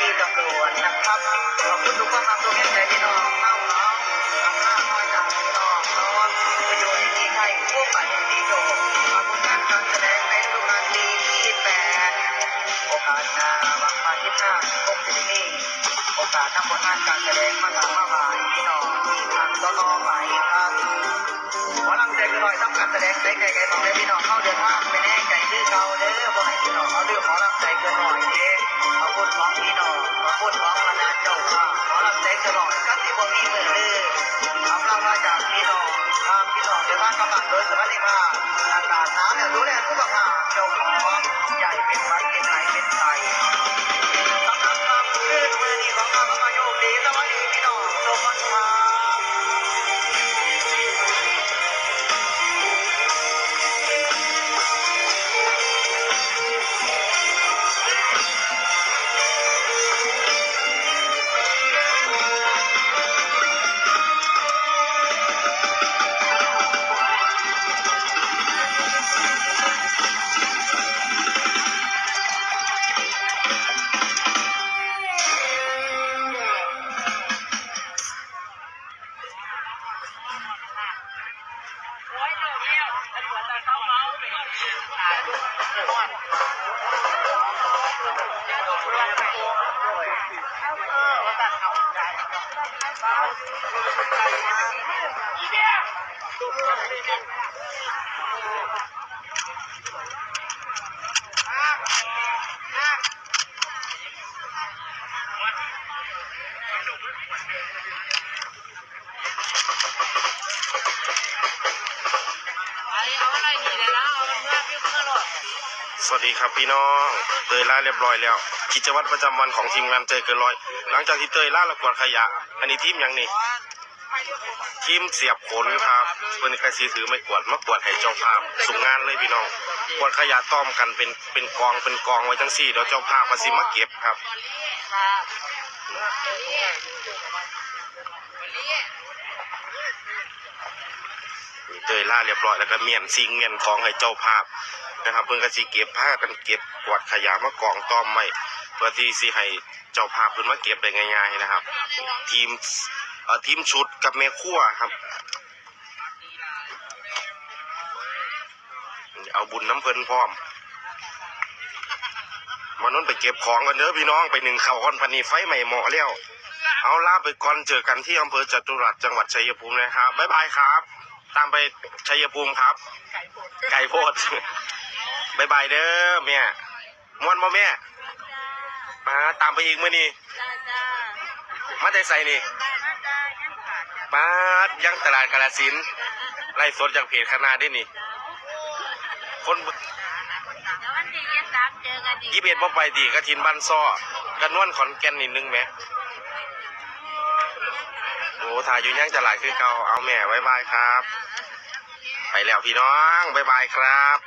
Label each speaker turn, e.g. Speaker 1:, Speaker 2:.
Speaker 1: ที่ตำรวจนะครับขอบคุณทุกคนครับทุกท่าใจพี่น้องเข้าเนาะข้าวน้อจากพี่น้องเนาะประโยชน์ที่ให้พวกฝ่ายที่โดดขอบคุณการการแสดงในทุกนาทีที่แปดโอกาสหน้าวังมาที่หน้าพบที่นี่โอกาสทำผลงานการแสดงมาตามมาบ่ายพี่น้องทางตลอดไปครับขอลังใจกันหน่อยทำการแสดงได้ไกลๆของพี่น้อง จเกินหน่อยก็ที่บ่มีมือเด้อทำเรามาจากพี่น้องทางพี่น้องในบ้านกำลังโดยสวัสดิภาพอากาศน้ำเนี่ยดูแลสุขภาพเจ้าของใหญ่เป็นไว้เป็นไหนเป็นไต อีเสวัสดีครับ
Speaker 2: พี่น้อ
Speaker 3: งเตยล่าเรียบร้อยแล้ว กิจวัตรประจำวันของทีมงานเตยเกินร้อย หลังจากที่เตยล่าระกวดขยะ อันนี้ทีมยังนี่ทีมเสียบขนครับเพื่อนใครสีถือไม่กวดมากวดให้เจ้าภาพสุงงานเลยพี่น้องกวาดขยะต้อมกันเป็นเป็นกองเป็นกองไว้ทั้งสี่เดี๋ยวเจ้าภาพมาสิมาเก็บครับ เตยล่าเรียบร้อยแล้วก็เมียนซิงเมียนของให้เจ้าภาพนะครับเพิ่นก็สิเก็บผ้ากันเก็บกวาดขยะมากองต้อมไว้เพื่อที่สิให้เจ้าภาพเพิ่นมาเก็บได้ง่าย ๆนะครับ ทีมเอ่อทีมชุดกับแม่ครัวครับ เอาบุญน้ำเพิ่นพร้อมวันนั้นไปเก็บของกันเด้อพี่น้องไปหนึ่งเข่าก่อนพันนีไฟใหม่เหมาะแล้วเอาล่าไปก่อนเจอกันที่อำเภอจตุรัสจังหวัดชัยภูมินะครับบ๊ายบายครับ ตามไปชัยภูมิครับ ไก่โพดบายบายเด้อแม่ม่วนบ่แม่ มาตามไปอีกมื้อนี้
Speaker 2: จ้าจ้า
Speaker 3: มาใจใส่นี่
Speaker 2: มาจ้ายังขาดจ้า
Speaker 3: ปาดยังตลาดกาลสินธุ์ไล่สดจากเพจคณะได้นี่ คน
Speaker 2: เดี๋ยววันที่ยี่สามเจอกันอีก
Speaker 3: ยี่เบ็ดบ่ไปดีกระทินบ้านซ้อกันนวลขอนแก่นนิดนึงแหมโอ้ ถ่ายอยู่ยังจะหลายคือเก่าเอาแม่บายบายครับ ไปแล้วพี่น้องบายบายครับ